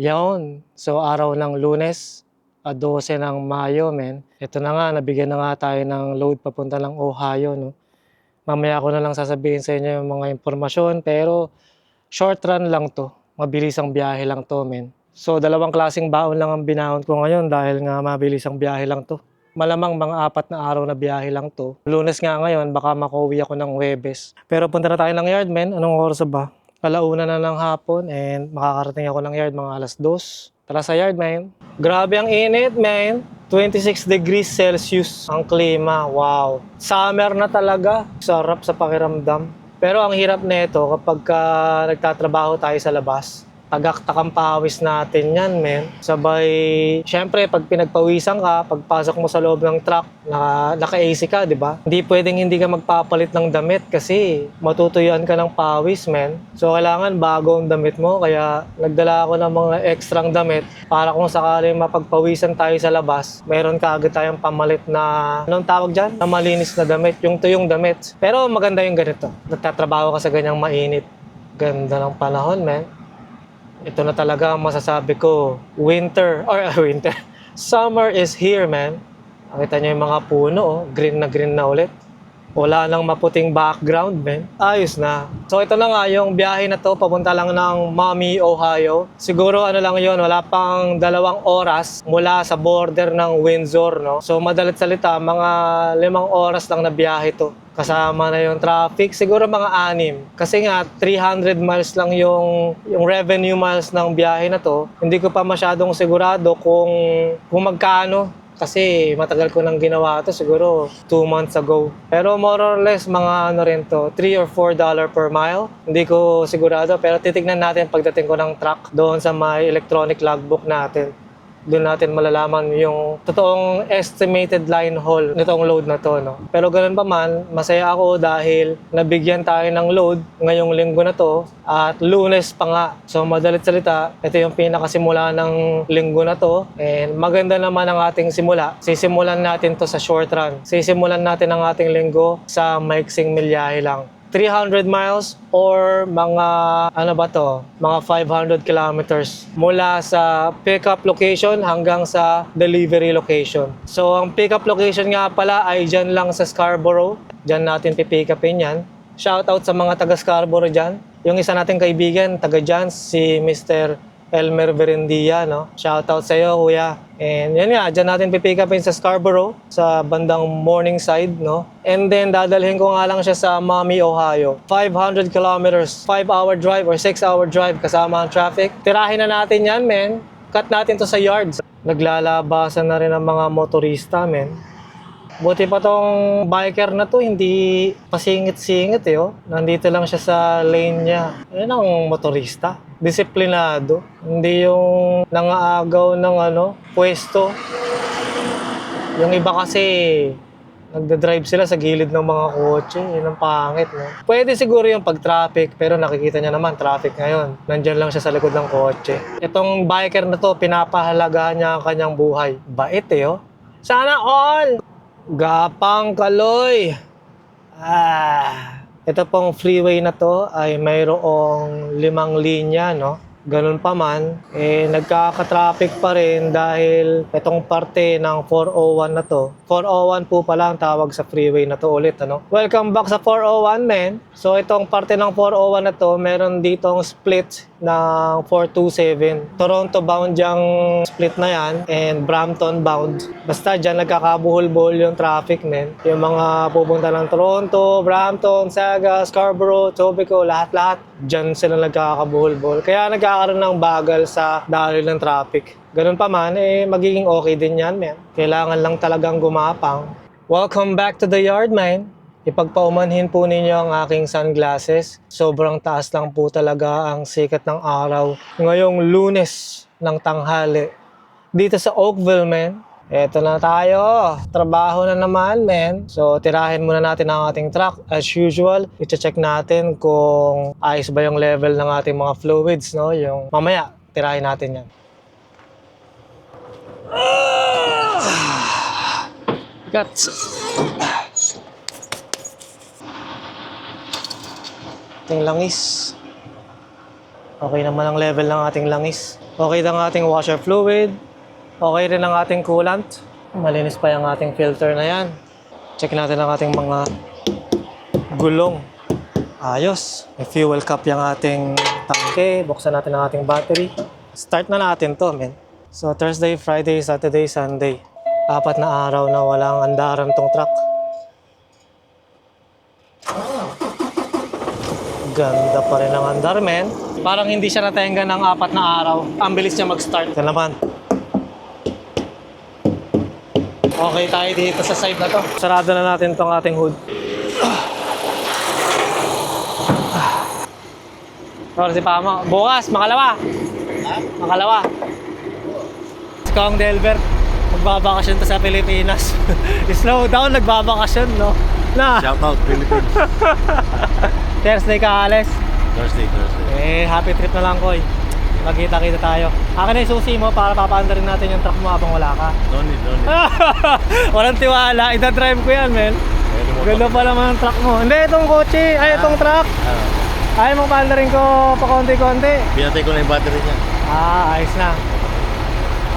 Yun. So, araw ng lunes, ah, 12 ng Mayo, men. Ito na nga, nabigyan na nga tayo ng load papunta ng Ohio, no? Mamaya ko na lang sasabihin sa inyo yung mga impormasyon, pero short run lang to. Mabilis ang biyahe lang to, men. So, dalawang klaseng baon lang ang binahon ko ngayon dahil nga mabilis ang biyahe lang to. Malamang mga apat na araw na biyahe lang to. Lunes nga ngayon, baka makauwi ako ng Webes. Pero punta na tayo ng yard, men. Anong oras ba? Alauna na ng hapon and makakarating ako ng yard mga alas dos. Tara sa yard, man. Grabe ang init, man. 26 degrees Celsius ang klima. Wow. Summer na talaga. Sarap sa pakiramdam. Pero ang hirap nito kapag ka nagtatrabaho tayo sa labas. Tagaktak ang pawis natin yan, men. Sabay, syempre, pag pinagpawisan ka, pagpasok mo sa loob ng truck, naka, naka-AC ka, di ba? Hindi pwedeng hindi ka magpapalit ng damit kasi matutuyuan ka ng pawis, men. So, kailangan bago ang damit mo. Kaya, nagdala ako ng mga ekstrang damit para kung sakaling mapagpawisan tayo sa labas, meron ka agad tayong pamalit na, anong tawag dyan? Na malinis na damit, yung tuyong damit. Pero maganda yung ganito. Nagtatrabaho ka sa ganyang mainit. Ganda ng panahon, men ito na talaga ang masasabi ko. Winter, or uh, winter, summer is here, man. Nakita niyo yung mga puno, oh. green na green na ulit. Wala nang maputing background, man. Ayos na. So ito na nga, yung biyahe na to, papunta lang ng Maumee, Ohio. Siguro ano lang yon wala pang dalawang oras mula sa border ng Windsor, no? So madalit salita, mga limang oras lang na biyahe to. Kasama na yung traffic, siguro mga anim. Kasi nga, 300 miles lang yung, yung revenue miles ng biyahe na to. Hindi ko pa masyadong sigurado kung, kung magkano kasi matagal ko nang ginawa to siguro 2 months ago. Pero more or less mga ano rin to, 3 or 4 dollar per mile. Hindi ko sigurado pero titignan natin pagdating ko ng truck doon sa may electronic logbook natin. Doon natin malalaman yung totoong estimated line haul nitong load na to. No? Pero ganun pa man, masaya ako dahil nabigyan tayo ng load ngayong linggo na to at lunes pa nga. So madalit salita, ito yung pinakasimula ng linggo na to and maganda naman ang ating simula. Sisimulan natin to sa short run. Sisimulan natin ang ating linggo sa maiksing milyahe lang. 300 miles or mga ano ba to, mga 500 kilometers mula sa pickup location hanggang sa delivery location. So ang pickup location nga pala ay dyan lang sa Scarborough. Dyan natin pipick upin yan. Shout out sa mga taga Scarborough dyan. Yung isa nating kaibigan, taga dyan, si Mr. Elmer Verendia, no? Shout out sa iyo, kuya. And yan nga, dyan natin pipick upin sa Scarborough, sa bandang Morningside, no? And then dadalhin ko nga lang siya sa Maumee, Ohio. 500 kilometers, 5-hour drive or 6-hour drive kasama ang traffic. Tirahin na natin yan, men. Cut natin to sa yards. Naglalabasan na rin ang mga motorista, men. Buti pa tong biker na to, hindi pasingit-singit eh. Oh. Nandito lang siya sa lane niya. Yan ang motorista. Disiplinado. Hindi yung nangaagaw ng ano, pwesto. Yung iba kasi, nagda-drive sila sa gilid ng mga kotse. Yun ang pangit, no? Pwede siguro yung pag-traffic, pero nakikita niya naman, traffic ngayon. Nandyan lang siya sa likod ng kotse. Itong biker na to, pinapahalagahan niya ang kanyang buhay. Bait eh, oh. Sana all! Gapang Kaloy. Ah. Ito pong freeway na to ay mayroong limang linya, no? Ganun pa man, eh, nagkaka-traffic pa rin dahil itong parte ng 401 na to. 401 po pala ang tawag sa freeway na to ulit, ano? Welcome back sa 401, men. So, itong parte ng 401 na to, meron ditong split ng 427. Toronto bound yung split na yan and Brampton bound. Basta dyan nagkakabuhol-buhol yung traffic, men. Yung mga pupunta ng Toronto, Brampton, Saga, Scarborough, Tobico, lahat-lahat. Dyan sila nagkakabuhol-buhol. Kaya nagkakaroon ng bagal sa daloy ng traffic. Ganun pa man, eh, magiging okay din yan, men. Kailangan lang talagang gumapang. Welcome back to the yard, man. Ipagpaumanhin po ninyo ang aking sunglasses. Sobrang taas lang po talaga ang sikat ng araw. Ngayong lunes ng tanghali. Dito sa Oakville, man. Eto na tayo. Trabaho na naman, men. So, tirahin muna natin ang ating truck. As usual, i-check natin kung ayos ba yung level ng ating mga fluids, no? Yung mamaya, tirahin natin yan. Guts. Ating langis. Okay naman ang level ng ating langis. Okay ang ating washer fluid. Okay rin ang ating coolant. Malinis pa yung ating filter na yan. Check natin ang ating mga gulong. Ayos. May fuel cap yung ating tangke. Buksan natin ang ating battery. Start na natin to, men. So, Thursday, Friday, Saturday, Sunday. Apat na araw na walang andaran tong truck. Ganda pa rin ang andar, men. Parang hindi siya natenga ng apat na araw. Ang bilis niya mag-start. Ito naman. Okay tayo dito sa side na to. Sarado na natin tong ating hood. Sorry si Pama. Bukas, makalawa. Makalawa. Si Kong Delbert, magbabakasyon to sa Pilipinas. Slow down, nagbabakasyon, no? Na, Shout out Philippines. Thursday ka, Alex. Thursday, Thursday. Eh, happy trip na lang, Koy. Magkita-kita tayo. Akin na yung susi mo para papaanda rin natin yung truck mo habang wala ka. No need, no need. Walang tiwala. Ida-drive ko yan, men. Ganda pa naman ang truck mo. Hindi, itong kotse. Ay, itong truck. Ah, Ayaw mong paanda rin ko pa konti-konti. pinatay ko na yung battery niya. Ah, ayos na.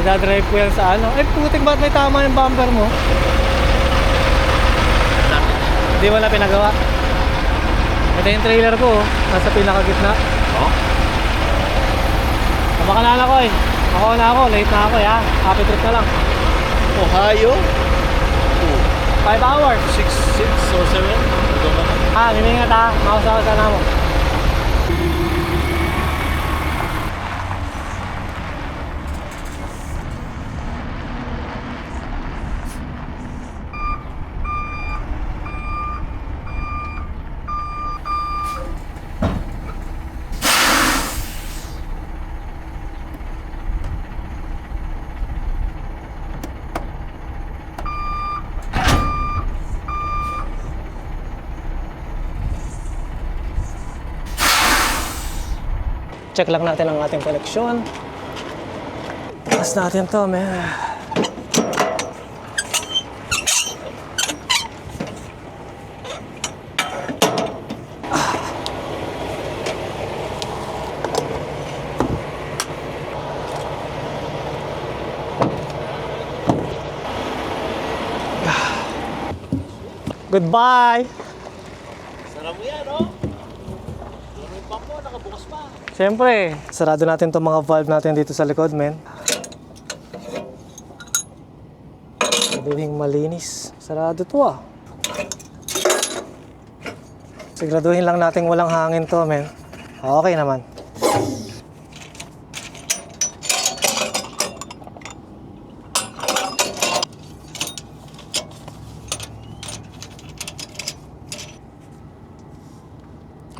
Ida-drive ko yan sa ano. Eh, puting ba't may tama yung bumper mo? Hindi mo na pinagawa. Ito yung trailer ko, oh. nasa pinakagitna. Oh? Baka na ako eh. Ako na ako, late na ako eh ha. Happy trip na lang. Ohio? 5 hours. 6, 6 or 7? Ito ba na? Ah, mimingat ha. Makasawa na mo. Check lang natin ang ating koleksyon. Taas natin to, man. Goodbye! Sarap yan, oh? Nakabukas pa. Siyempre, sarado natin itong mga valve natin dito sa likod, men. Siguraduhin malinis. Sarado to ah. Siguraduhin lang natin walang hangin to, men. Okay naman.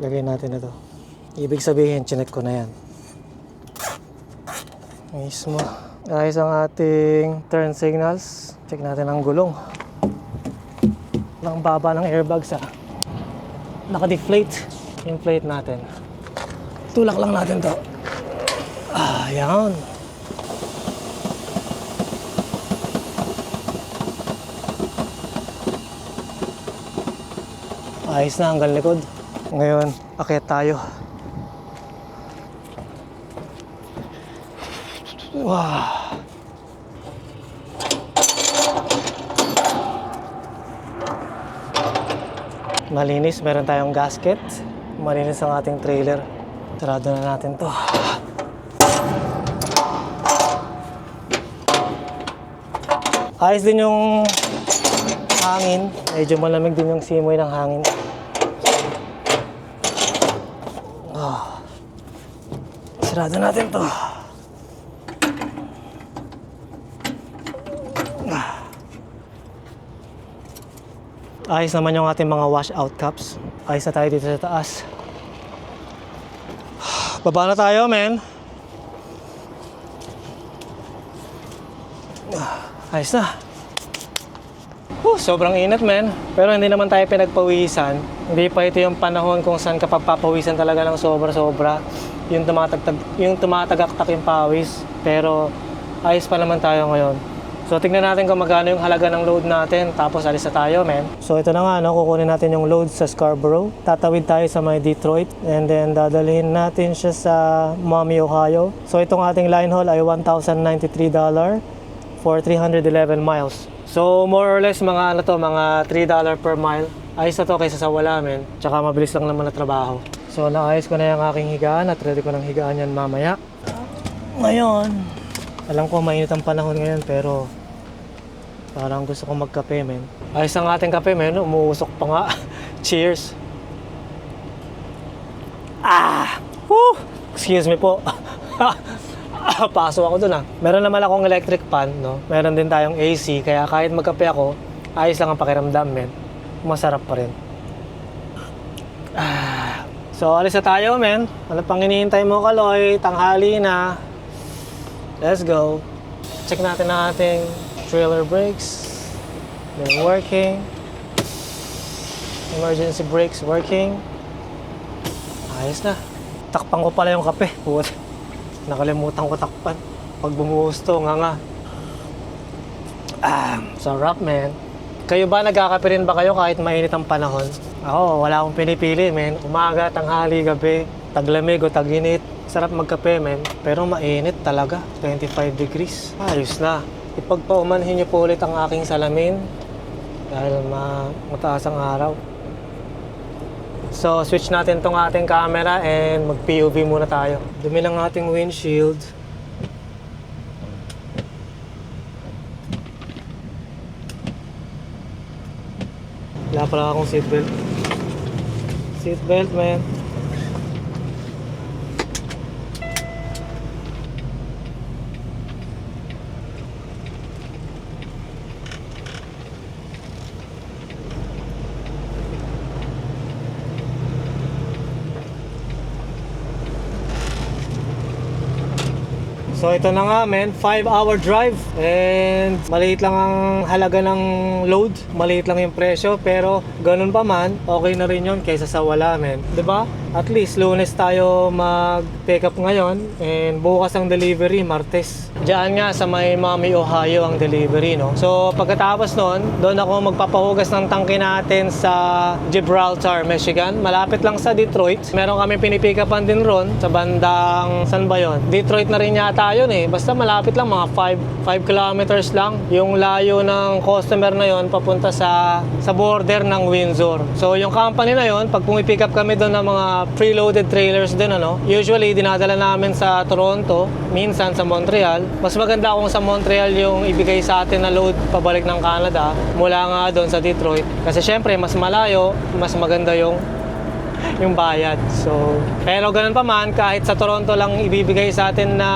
Lagay natin ito. Ibig sabihin, chinek ko na yan. Mismo. Ayos ang ating turn signals. Check natin ang gulong. Ang baba ng airbags ah. Naka-deflate yung plate natin. Tulak lang natin to. Ah, yan. Ayos na hanggang likod. Ngayon, akit tayo. Wow. Malinis, meron tayong gasket. Malinis ang ating trailer. Sarado na natin to. Ayos din yung hangin. Medyo malamig din yung simoy ng hangin. Ah. Sarado natin to. Ayos naman yung ating mga washout cups. Ayos na tayo dito sa taas. Baba na tayo, men. Ayos na. Whew, sobrang init, men. Pero hindi naman tayo pinagpawisan. Hindi pa ito yung panahon kung saan kapag papawisan talaga ng sobra-sobra. Yung, tumatagtag, yung tumatagaktak yung pawis. Pero ayos pa naman tayo ngayon. So tingnan natin kung magkano yung halaga ng load natin tapos alis na tayo, men. So ito na nga, no, kukunin natin yung load sa Scarborough. Tatawid tayo sa may Detroit and then dadalhin natin siya sa Maumee, Ohio. So itong ating line haul ay $1,093 for 311 miles. So more or less mga ano to, mga $3 per mile. Ayos na to kaysa sa wala, men. Tsaka mabilis lang naman na trabaho. So naayos ko na yung aking higaan at ready ko ng higaan yan mamaya. Ngayon, alam ko mainit ang panahon ngayon pero parang gusto ko magkape, men. Ayos ang ating kape, men. Umuusok pa nga. Cheers. Ah! Woo! Excuse me po. Paso ako dun ah. Meron naman akong electric fan, no? Meron din tayong AC, kaya kahit magkape ako, ayos lang ang pakiramdam, men. Masarap pa rin. Ah. So, alis na tayo, men. Ano pang hinihintay mo, Kaloy? Tanghali na. Let's go. Check natin ang ating trailer brakes. They're working. Emergency brakes working. Ayos na. Takpan ko pala yung kape. Puta. Nakalimutan ko takpan. Pag bumuhos to, nga nga. Ah, sarap, man. Kayo ba nagkakape rin ba kayo kahit mainit ang panahon? Ako, wala akong pinipili, men. Umaga, tanghali, gabi, taglamig o taginit. Sarap magkape, men. Pero mainit talaga. 25 degrees. Ayos na. Ipagpaumanhin niyo po ulit ang aking salamin. Dahil ma mataas ang araw. So, switch natin tong ating camera and mag-POV muna tayo. Dumi lang ating windshield. Wala pala akong seatbelt. Seatbelt, man. So ito na nga men, 5 hour drive and maliit lang ang halaga ng load, maliit lang yung presyo pero ganun pa man, okay na rin yun kaysa sa wala men. 'Di ba? At least lunes tayo mag-pick up ngayon and bukas ang delivery, Martes. Diyan nga sa may Maumee, Ohio ang delivery no. So pagkatapos noon, doon ako magpapahugas ng tangke natin sa Gibraltar, Michigan. Malapit lang sa Detroit. Meron kami pinipick upan din ron sa bandang, san ba? Detroit na rin yata yun eh. Basta malapit lang, mga 5, 5 kilometers lang. Yung layo ng customer na yon papunta sa, sa border ng Windsor. So yung company na yon pag pumipick up kami doon ng mga preloaded trailers din, ano, usually dinadala namin sa Toronto, minsan sa Montreal. Mas maganda kung sa Montreal yung ibigay sa atin na load pabalik ng Canada mula nga doon sa Detroit. Kasi syempre, mas malayo, mas maganda yung yung bayad. So, pero ganun pa man, kahit sa Toronto lang ibibigay sa atin na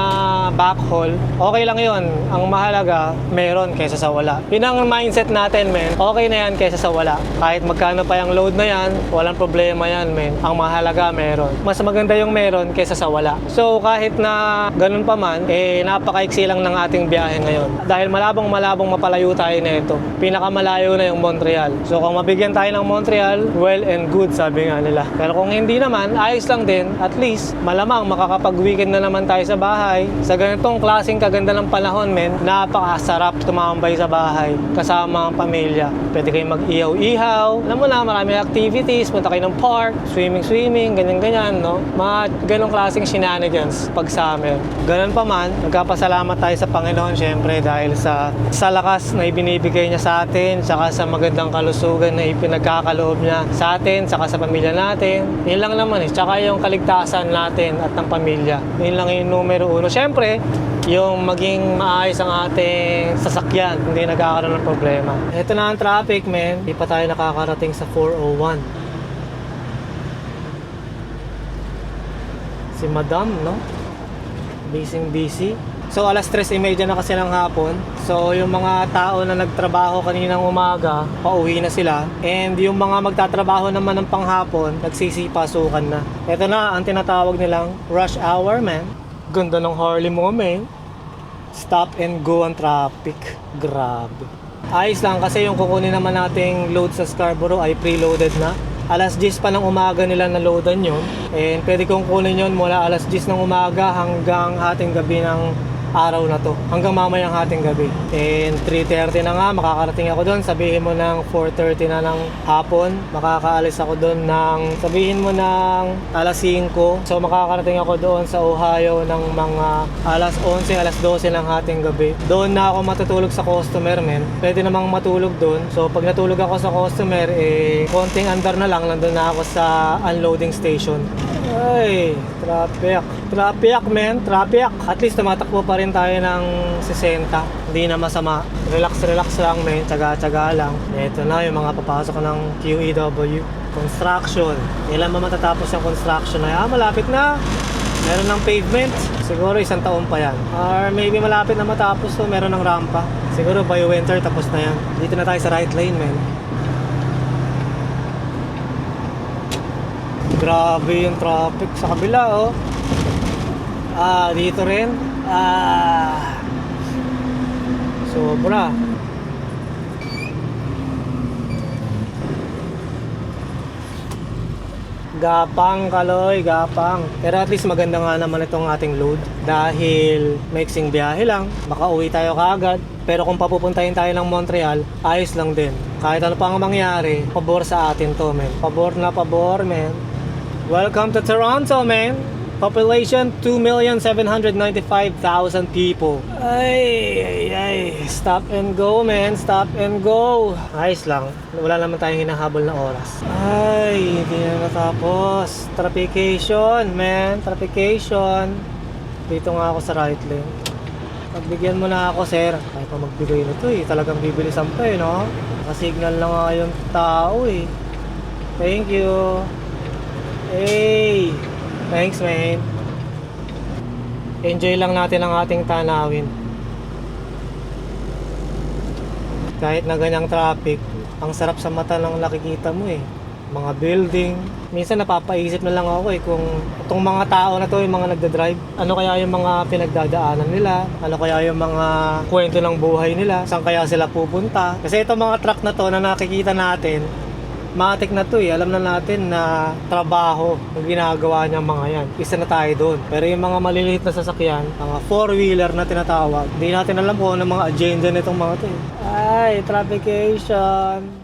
backhaul, okay lang yon. Ang mahalaga, meron kaysa sa wala. Yun ang mindset natin, men. Okay na yan kaysa sa wala. Kahit magkano pa yung load na yan, walang problema yan, men. Ang mahalaga, meron. Mas maganda yung meron kaysa sa wala. So, kahit na ganun pa man, eh, napakaiksi lang ng ating biyahe ngayon. Dahil malabong malabong mapalayo tayo na ito. Pinakamalayo na yung Montreal. So, kung mabigyan tayo ng Montreal, well and good, sabi nga nila. Pero kung hindi naman, ayos lang din. At least, malamang makakapag-weekend na naman tayo sa bahay. Sa ganitong klaseng kaganda ng panahon, men, napakasarap tumambay sa bahay kasama ang pamilya. Pwede kayong mag-ihaw-ihaw. Alam mo na, marami activities. Punta kayo ng park, swimming-swimming, ganyan-ganyan, no? Mga ganong klaseng shenanigans pag summer. Ganun pa man, nagkapasalamat tayo sa Panginoon, syempre, dahil sa, sa lakas na ibinibigay niya sa atin, saka sa magandang kalusugan na ipinagkakaloob niya sa atin, saka sa pamilya natin. Yun lang naman eh. Tsaka yung kaligtasan natin at ng pamilya. Yun lang yung numero uno. Siyempre, yung maging maayos ang ating sasakyan, hindi nagkakaroon ng problema. Ito na ang traffic, men. Hindi pa tayo nakakarating sa 401. Si Madam, no? Busy busy. So alas 3.30 na kasi ng hapon. So yung mga tao na nagtrabaho kaninang umaga, pauwi na sila. And yung mga magtatrabaho naman ng panghapon, nagsisipasukan na. Ito na ang tinatawag nilang rush hour, man. Ganda ng Harley mo, man. Stop and go ang traffic. Grabe. Ayos lang kasi yung kukunin naman nating load sa Scarborough ay preloaded na. Alas 10 pa ng umaga nila na loadan yun. And pwede kong kunin yun mula alas 10 ng umaga hanggang ating gabi ng araw na to. Hanggang mamayang hating gabi. And 3.30 na nga, makakarating ako doon. Sabihin mo ng 4.30 na ng hapon. Makakaalis ako doon ng, sabihin mo ng alas 5. So makakarating ako doon sa Ohio ng mga alas 11, alas 12 ng hating gabi. Doon na ako matutulog sa customer, men. Pwede namang matulog doon. So pag natulog ako sa customer, eh, konting andar na lang, nandun na ako sa unloading station. Ay, traffic. Traffic, men. Traffic. At least tumatakbo pa rin tayo ng 60. Hindi na masama. Relax, relax lang, men. Tsaga-tsaga lang. Ito na yung mga papasok ng QEW. Construction. Kailan ba matatapos yung construction na? Ah, malapit na. Meron ng pavement. Siguro isang taon pa yan. Or maybe malapit na matapos so meron ng rampa. Siguro by winter tapos na yan. Dito na tayo sa right lane, men. Grabe yung traffic sa kabila, oh. Ah, dito rin. Ah. Sobra. Gapang kaloy, gapang. Pero at least maganda nga naman itong ating load dahil mixing biyahe lang, baka uwi tayo kaagad. Pero kung papupuntahin tayo ng Montreal, ayos lang din. Kahit ano pang mangyari, pabor sa atin to, men. Pabor na pabor, men. Welcome to Toronto, man. Population 2,795,000 people. Ay, ay, ay. Stop and go, man. Stop and go. Ayos lang. Wala naman tayong hinahabol na oras. Ay, hindi na natapos. Traffication, man. Traffication. Dito nga ako sa right lane. Pagbigyan mo na ako, sir. Kahit pa magbigay nito eh. Talagang bibilisan pa eh, no? Nakasignal na nga yung tao eh. Thank you. Hey! Thanks, man. Enjoy lang natin ang ating tanawin. Kahit na ganyang traffic, ang sarap sa mata lang nakikita mo eh. Mga building. Minsan napapaisip na lang ako eh kung itong mga tao na to, yung mga nagda-drive, ano kaya yung mga pinagdadaanan nila? Ano kaya yung mga kwento ng buhay nila? Saan kaya sila pupunta? Kasi itong mga truck na to na nakikita natin, matik na to eh. Alam na natin na trabaho yung ginagawa niyang mga yan. Isa na tayo doon. Pero yung mga maliliit na sasakyan, mga four-wheeler na tinatawag, hindi natin alam kung ano mga agenda nitong mga to eh. Ay, traffication.